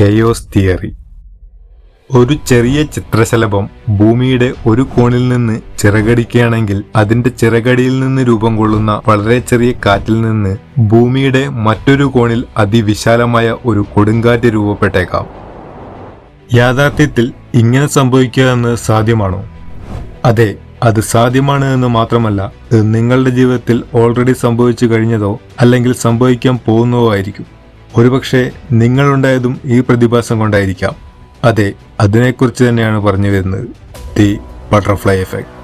Chaos theory ഒരു ചെറിയ ചിത്രശലഭം ഭൂമിയുടെ ഒരു കോണിൽ നിന്ന് ചിറകടിക്കുകയാണെങ്കിൽ അതിന്റെ ചിറകടിയിൽ നിന്ന് രൂപം കൊള്ളുന്ന വളരെ ചെറിയ കാറ്റിൽ നിന്ന് ഭൂമിയുടെ മറ്റൊരു കോണിൽ അതിവിശാലമായ ഒരു കൊടുങ്കാറ്റ് രൂപപ്പെട്ടേക്കാം. യാഥാർത്ഥ്യത്തിൽ ഇങ്ങനെ സംഭവിക്കുക എന്ന് സാധ്യമാണോ? അതെ അത് സാധ്യമാണ് എന്ന് മാത്രമല്ല ഇത് നിങ്ങളുടെ ജീവിതത്തിൽ ഓൾറെഡി സംഭവിച്ചു കഴിഞ്ഞതോ അല്ലെങ്കിൽ സംഭവിക്കാൻ പോകുന്നതോ ആയിരിക്കും. ഒരുപക്ഷെ നിങ്ങളുണ്ടായതും ഈ പ്രതിഭാസം കൊണ്ടായിരിക്കാം. അതെ അതിനെക്കുറിച്ച് തന്നെയാണ് പറഞ്ഞു വരുന്നത്. The butterfly effect.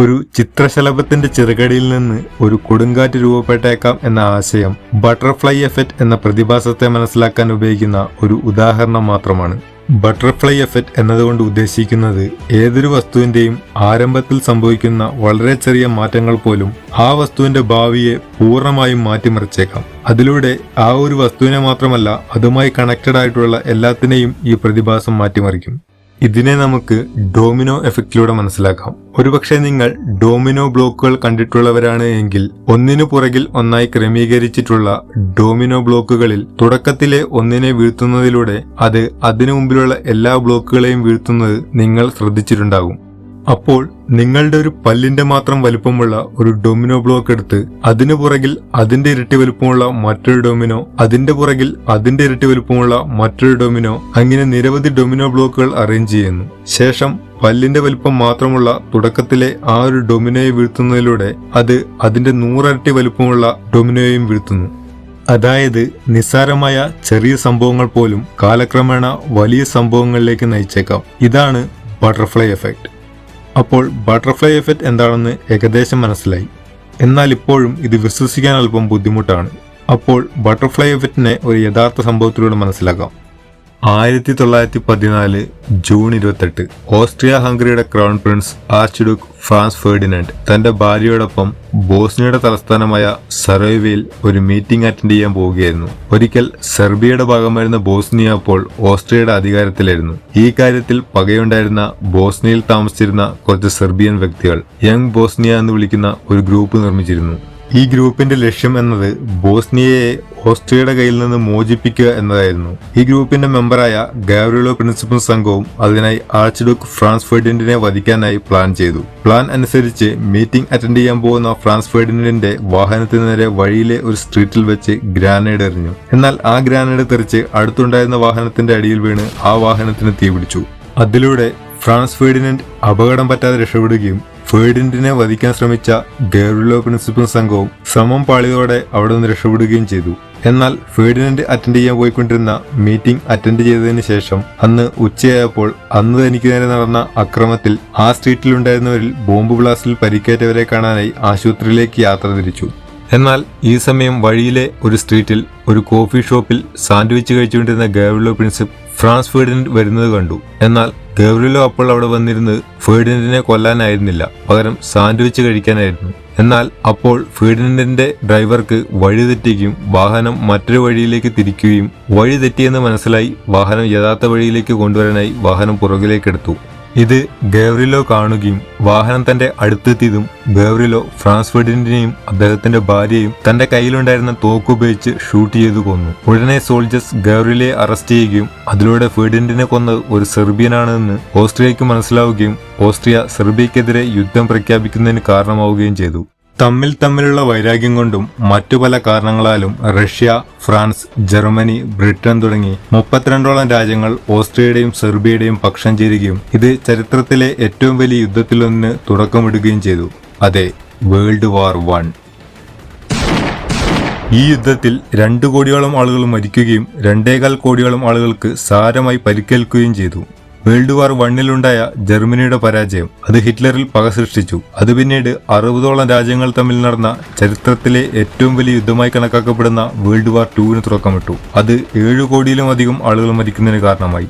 ഒരു ചിത്രശലഭത്തിന്റെ ചെറുകടിയിൽ നിന്ന് ഒരു കൊടുങ്കാറ്റ് രൂപപ്പെട്ടേക്കാം എന്ന ആശയം ബട്ടർഫ്ലൈ എഫക്റ്റ് എന്ന പ്രതിഭാസത്തെ മനസ്സിലാക്കാൻ ഉപയോഗിക്കുന്ന ഒരു ഉദാഹരണം മാത്രമാണ്. ബട്ടർഫ്ലൈ എഫക്റ്റ് എന്നതുകൊണ്ട് ഉദ്ദേശിക്കുന്നത് ഏതൊരു വസ്തുവിന്റെയും ആരംഭത്തിൽ സംഭവിക്കുന്ന വളരെ ചെറിയ മാറ്റങ്ങൾ പോലും ആ വസ്തുവിന്റെ ഭാവിയെ പൂർണമായും മാറ്റിമറിച്ചേക്കാം. അതിലൂടെ ആ ഒരു വസ്തുവിനെ മാത്രമല്ല അതുമായി കണക്റ്റഡ് ആയിട്ടുള്ള എല്ലാത്തിനെയും ഈ പ്രതിഭാസം മാറ്റിമറിക്കും. ഇതിനെ നമുക്ക് ഡോമിനോ എഫക്റ്റിലൂടെ മനസ്സിലാക്കാം. ഒരുപക്ഷെ നിങ്ങൾ ഡോമിനോ ബ്ലോക്കുകൾ കണ്ടിട്ടുള്ളവരാണ് എങ്കിൽ ഒന്നിനു പുറകിൽ ഒന്നായി ക്രമീകരിച്ചിട്ടുള്ള ഡോമിനോ ബ്ലോക്കുകളിൽ തുടക്കത്തിലെ ഒന്നിനെ വീഴ്ത്തുന്നതിലൂടെ അത് അതിനു മുമ്പിലുള്ള എല്ലാ ബ്ലോക്കുകളെയും വീഴ്ത്തുന്നത് നിങ്ങൾ ശ്രദ്ധിച്ചിട്ടുണ്ടാകും. അപ്പോൾ നിങ്ങളുടെ ഒരു പല്ലിന്റെ മാത്രം വലുപ്പമുള്ള ഒരു ഡൊമിനോ ബ്ലോക്ക് എടുത്ത് അതിനു പുറകിൽ അതിന്റെ ഇരട്ടി വലുപ്പമുള്ള മറ്റൊരു ഡൊമിനോ അതിന്റെ പുറകിൽ അതിന്റെ ഇരട്ടി വലുപ്പമുള്ള മറ്റൊരു ഡൊമിനോ അങ്ങനെ നിരവധി ഡൊമിനോ ബ്ലോക്കുകൾ അറേഞ്ച് ചെയ്യുന്നു. ശേഷം പല്ലിന്റെ വലുപ്പം മാത്രമുള്ള തുടക്കത്തിലെ ആ ഒരു ഡൊമിനോയെ വീഴ്ത്തുന്നതിലൂടെ അത് അതിന്റെ നൂറരട്ടി വലുപ്പമുള്ള ഡൊമിനോയെയും വീഴ്ത്തുന്നു. അതായത് നിസ്സാരമായ ചെറിയ സംഭവങ്ങൾ പോലും കാലക്രമേണ വലിയ സംഭവങ്ങളിലേക്ക് നയിച്ചേക്കാം. ഇതാണ് ബട്ടർഫ്ലൈ എഫക്റ്റ് അപ്പോൾ ബട്ടർഫ്ലൈ എഫക്റ്റ് എന്താണെന്ന് ഏകദേശം മനസ്സിലായി. എന്നാൽ ഇപ്പോഴും ഇത് വിശ്വസിക്കാൻ അല്പം ബുദ്ധിമുട്ടാണ്. അപ്പോൾ ബട്ടർഫ്ലൈ എഫക്റ്റിനെ ഒരു യഥാർത്ഥ സംഭവത്തിലൂടെ മനസ്സിലാക്കാം. ആയിരത്തി തൊള്ളായിരത്തി പതിനാല് ജൂൺ ഇരുപത്തെട്ട് Austria ഹംഗറിയുടെ crown prince archduke Franz Ferdinand തന്റെ ഭാര്യയോടൊപ്പം ബോസ്നിയയുടെ തലസ്ഥാനമായ സെറോവയിൽ ഒരു മീറ്റിംഗ് അറ്റൻഡ് ചെയ്യാൻ പോവുകയായിരുന്നു. ഒരിക്കൽ സെർബിയയുടെ ഭാഗമായിരുന്ന ബോസ്നിയ അപ്പോൾ ഓസ്ട്രിയയുടെ അധികാരത്തിലായിരുന്നു. ഈ കാര്യത്തിൽ പകയുണ്ടായിരുന്ന ബോസ്നിയയിൽ താമസിച്ചിരുന്ന കുറച്ച് സെർബിയൻ വ്യക്തികൾ യങ് ബോസ്നിയ എന്ന് വിളിക്കുന്ന ഒരു ഗ്രൂപ്പ് നിർമ്മിച്ചിരുന്നു. ഈ ഗ്രൂപ്പിന്റെ ലക്ഷ്യം എന്നത് ബോസ്നിയയെ ഓസ്ട്രിയയുടെ കയ്യിൽ നിന്ന് മോചിപ്പിക്കുക എന്നതായിരുന്നു. ഈ ഗ്രൂപ്പിന്റെ മെമ്പറായ ഗാവ്രിലോ പ്രിൻസിപ്പൽ സംഘവും അതിനായി ആർച്ച് ഡുക്ക് ഫ്രാൻസ് ഫെർഡിനെ വധിക്കാനായി പ്ലാൻ ചെയ്തു. പ്ലാൻ അനുസരിച്ച് മീറ്റിംഗ് അറ്റൻഡ് ചെയ്യാൻ പോകുന്ന ഫ്രാൻസ് ഫെർഡിനെ വാഹനത്തിന് നേരെ വഴിയിലെ ഒരു സ്ട്രീറ്റിൽ വെച്ച് ഗ്രാനേഡ് എറിഞ്ഞു. എന്നാൽ ആ ഗ്രാനേഡ് തെറിച്ച് അടുത്തുണ്ടായിരുന്ന വാഹനത്തിന്റെ അടിയിൽ വീണ് ആ വാഹനത്തിന് തീപിടിച്ചു. അതിലൂടെ ഫ്രാൻസ് ഫെർഡിനൻഡ് അപകടം പറ്റാതെ രക്ഷപ്പെടുകയും ഫേർഡിനൻഡിനെ വധിക്കാൻ ശ്രമിച്ച ഗേറുലോ പ്രിൻസിപ്പൽ സംഘവും ശ്രമം പാളിയോടെ അവിടെ നിന്ന് രക്ഷപ്പെടുകയും ചെയ്തു. എന്നാൽ ഫേഡിനന്റ് അറ്റൻഡ് ചെയ്യാൻ പോയിക്കൊണ്ടിരുന്ന മീറ്റിംഗ് അറ്റൻഡ് ചെയ്തതിനു ശേഷം അന്ന് ഉച്ചയായപ്പോൾ അന്ന് തനിക്ക് നേരെ നടന്ന അക്രമത്തിൽ ആ സ്ട്രീറ്റിലുണ്ടായിരുന്നവരിൽ ബോംബ് ബ്ലാസ്റ്റിൽ പരിക്കേറ്റവരെ കാണാനായി ആശുപത്രിയിലേക്ക് യാത്ര തിരിച്ചു. എന്നാൽ ഈ സമയം വഴിയിലെ ഒരു സ്ട്രീറ്റിൽ ഒരു കോഫി ഷോപ്പിൽ സാൻഡ്വിച്ച് കഴിച്ചുകൊണ്ടിരുന്ന ഗേവ്രിലോ പ്രിൻസിപ്പ് ഫ്രാൻസ് ഫേഡിനൻഡ് വരുന്നത് കണ്ടു. എന്നാൽ ഗേവ്രിലോ അപ്പോൾ അവിടെ വന്നിരുന്നത് ഫേഡിനൻഡിനെ കൊല്ലാനായിരുന്നില്ല. പകരം സാൻഡ്വിച്ച് കഴിക്കാനായിരുന്നു. എന്നാൽ അപ്പോൾ ഫേഡിനൻഡിന്റെ ഡ്രൈവർക്ക് വഴി തെറ്റിക്കും വാഹനം മറ്റൊരു വഴിയിലേക്ക് തിരിക്കുകയും വഴി തെറ്റിയെന്ന് മനസ്സിലായി വാഹനം യഥാർത്ഥ വഴിയിലേക്ക് കൊണ്ടുവരാനായി വാഹനം പുറകിലേക്കെടുത്തു ഇത് ഗേവ്രിലോ കാണുകയും വാഹനം തന്റെ അടുത്തെത്തിയതും ഗേവ്രിലോ ഫ്രാൻസ് ഫെഡിനെയും അദ്ദേഹത്തിന്റെ ഭാര്യയും തന്റെ കയ്യിലുണ്ടായിരുന്ന തോക്കുപയോഗിച്ച് ഷൂട്ട് ചെയ്തു കൊന്നു. ഉടനെ സോൾജേഴ്സ് ഗവറിലെ അറസ്റ്റ് ചെയ്യുകയും അതിലൂടെ ഫെഡിന്റിനെ കൊന്നത് ഒരു സെർബിയനാണെന്ന് ഓസ്ട്രിയയ്ക്ക് മനസ്സിലാവുകയും ഓസ്ട്രിയ സെർബിയക്കെതിരെ യുദ്ധം പ്രഖ്യാപിക്കുന്നതിന് കാരണമാവുകയും ചെയ്തു. തമ്മിൽ തമ്മിലുള്ള വൈരാഗ്യം കൊണ്ടും മറ്റു പല കാരണങ്ങളാലും റഷ്യ ഫ്രാൻസ് ജർമ്മനി ബ്രിട്ടൻ തുടങ്ങി മുപ്പത്തിരണ്ടോളം രാജ്യങ്ങൾ ഓസ്ട്രിയയുടെയും സെർബിയയുടെയും പക്ഷം ചേരുകയും ഇത് ചരിത്രത്തിലെ ഏറ്റവും വലിയ യുദ്ധത്തിലൊന്നിന് തുടക്കമിടുകയും ചെയ്തു. അതെ വേൾഡ് വാർ വൺ. ഈ യുദ്ധത്തിൽ രണ്ടു കോടിയോളം ആളുകൾ മരിക്കുകയും രണ്ടേകാൽ കോടിയോളം ആളുകൾക്ക് സാരമായി പരിക്കേൽക്കുകയും ചെയ്തു. വേൾഡ് വാർ വണ്ണിലുണ്ടായ ജർമ്മനിയുടെ പരാജയം. അത് ഹിറ്റ്ലറിൽ പക സൃഷ്ടിച്ചു. അത് പിന്നീട് അറുപതോളം രാജ്യങ്ങൾ തമ്മിൽ നടന്ന ചരിത്രത്തിലെ ഏറ്റവും വലിയ യുദ്ധമായി കണക്കാക്കപ്പെടുന്ന വേൾഡ് വാർ ടൂവിന് തുറക്കമിട്ടു അത് ഏഴു കോടിയിലും അധികം ആളുകൾ മരിക്കുന്നതിന് കാരണമായി.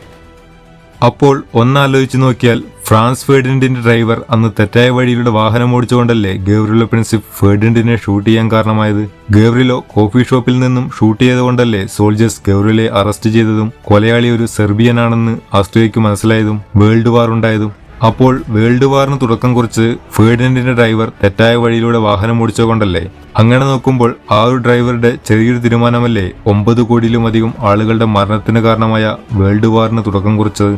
അപ്പോൾ ഒന്നാലോചിച്ച് നോക്കിയാൽ ഫ്രാൻസ് ഫേഡിൻഡിന്റെ ഡ്രൈവർ അന്ന് തെറ്റായ വഴിയിലൂടെ വാഹനം ഓടിച്ചുകൊണ്ടല്ലേ ഗേവ്രിലോ പ്രിൻസിപ്പ് ഫേഡിൻഡിനെ ഷൂട്ട് ചെയ്യാൻ കാരണമായത്? ഗേവ്രിലോ കോഫി ഷോപ്പിൽ നിന്നും ഷൂട്ട് ചെയ്തുകൊണ്ടല്ലേ സോൾജേഴ്സ് ഗേവ്രിലെ അറസ്റ്റ് ചെയ്തതും കൊലയാളി ഒരു സെർബിയനാണെന്ന് ആസ്ട്രിയയ്ക്ക് മനസ്സിലായതും വേൾഡ് വാർ ഉണ്ടായതും. അപ്പോൾ വേൾഡ് വാറിന് തുടക്കം കുറിച്ച് ഫേർഡിനൻഡിന്റെ ഡ്രൈവർ തെറ്റായ വഴിയിലൂടെ വാഹനം ഓടിച്ചുകൊണ്ടല്ലേ? അങ്ങനെ നോക്കുമ്പോൾ ആ ഒരു ഡ്രൈവറുടെ ചെറിയൊരു തീരുമാനമല്ലേ ഒമ്പത് കോടിയിലുമധികം ആളുകളുടെ മരണത്തിന് കാരണമായ വേൾഡ് വാറിന് തുടക്കം കുറിച്ചത്?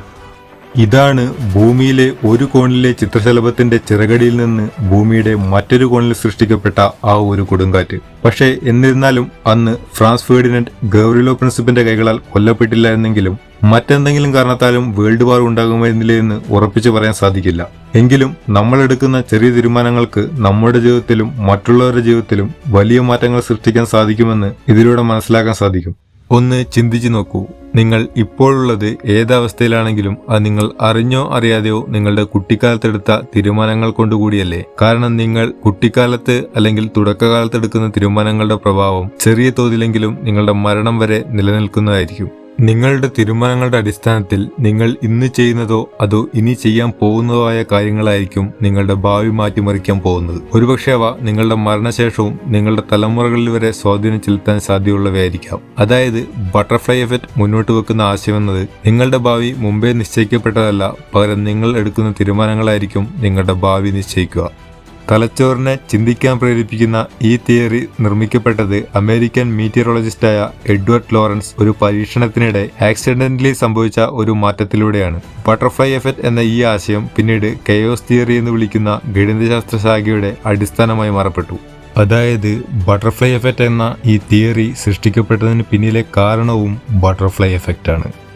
ഇതാണ് ഭൂമിയിലെ ഒരു കോണിലെ ചിത്രശലഭത്തിന്റെ ചിറകടിയിൽ നിന്ന് ഭൂമിയുടെ മറ്റൊരു കോണിൽ സൃഷ്ടിക്കപ്പെട്ട ആ ഒരു കൊടുങ്കാറ്റ്. പക്ഷേ എന്നിരുന്നാലും അന്ന് ഫ്രാൻസ് ഫേർഡിനൻഡ് ഗൗറിലോ പ്രിൻസിപ്പിന്റെ കൈകളാൽ കൊല്ലപ്പെട്ടില്ല എന്നെങ്കിലും മറ്റെന്തെങ്കിലും കാരണത്താലും വേൾഡ് വാർ ഉണ്ടാകുമായിരുന്നില്ല എന്ന് ഉറപ്പിച്ചു പറയാൻ സാധിക്കില്ല. എങ്കിലും നമ്മൾ എടുക്കുന്ന ചെറിയ തീരുമാനങ്ങൾക്ക് നമ്മുടെ ജീവിതത്തിലും മറ്റുള്ളവരുടെ ജീവിതത്തിലും വലിയ മാറ്റങ്ങൾ സൃഷ്ടിക്കാൻ സാധിക്കുമെന്ന് ഇതിലൂടെ മനസ്സിലാക്കാൻ സാധിക്കും. ഒന്ന് ചിന്തിച്ചു നോക്കൂ. നിങ്ങൾ ഇപ്പോഴുള്ളത് ഏതവസ്ഥയിലാണെങ്കിലും അത് നിങ്ങൾ അറിഞ്ഞോ അറിയാതെയോ നിങ്ങളുടെ കുട്ടിക്കാലത്തെടുത്ത തീരുമാനങ്ങൾ കൊണ്ടുകൂടിയല്ലേ? കാരണം നിങ്ങൾ കുട്ടിക്കാലത്ത് അല്ലെങ്കിൽ തുടക്കകാലത്തെടുക്കുന്ന തീരുമാനങ്ങളുടെ പ്രഭാവം ചെറിയ തോതിലെങ്കിലും നിങ്ങളുടെ മരണം വരെ നിലനിൽക്കുന്നതായിരിക്കും. നിങ്ങളുടെ തീരുമാനങ്ങളുടെ അടിസ്ഥാനത്തിൽ നിങ്ങൾ ഇന്ന് ചെയ്യുന്നതോ അതോ ഇനി ചെയ്യാൻ പോകുന്നതോ ആയ കാര്യങ്ങളായിരിക്കും നിങ്ങളുടെ ഭാവി മാറ്റിമറിക്കാൻ പോകുന്നത്. ഒരുപക്ഷെ അവ നിങ്ങളുടെ മരണശേഷവും നിങ്ങളുടെ തലമുറകളിൽ വരെ സ്വാധീനം ചെലുത്താൻ സാധ്യതയുള്ളവയായിരിക്കാം. അതായത് ബട്ടർഫ്ലൈ എഫക്റ്റ് മുന്നോട്ട് വെക്കുന്ന ആശയം ആശയമെന്നത് നിങ്ങളുടെ ഭാവി മുമ്പേ നിശ്ചയിക്കപ്പെട്ടതല്ല പകരം നിങ്ങൾ എടുക്കുന്ന തീരുമാനങ്ങളായിരിക്കും നിങ്ങളുടെ ഭാവി നിശ്ചയിക്കുക. തലച്ചോറിനെ ചിന്തിക്കാൻ പ്രേരിപ്പിക്കുന്ന ഈ തിയറി നിർമ്മിക്കപ്പെട്ടത് അമേരിക്കൻ മീറ്റിയറോളജിസ്റ്റായ എഡ്വേർഡ് ലോറൻസ് ഒരു പരീക്ഷണത്തിനിടെ ആക്സിഡന്റലി സംഭവിച്ച ഒരു മാറ്റത്തിലൂടെയാണ്. ബട്ടർഫ്ലൈ എഫക്റ്റ് എന്ന ഈ ആശയം പിന്നീട് കെയോസ് തിയറി എന്ന് വിളിക്കുന്ന ഗണിതശാസ്ത്ര ശാഖയുടെ അടിസ്ഥാനമായി മാറപ്പെട്ടു. അതായത് ബട്ടർഫ്ലൈ എഫക്റ്റ് എന്ന ഈ തിയറി സൃഷ്ടിക്കപ്പെട്ടതിന് പിന്നിലെ കാരണവും ബട്ടർഫ്ലൈ എഫക്റ്റ് ആണ്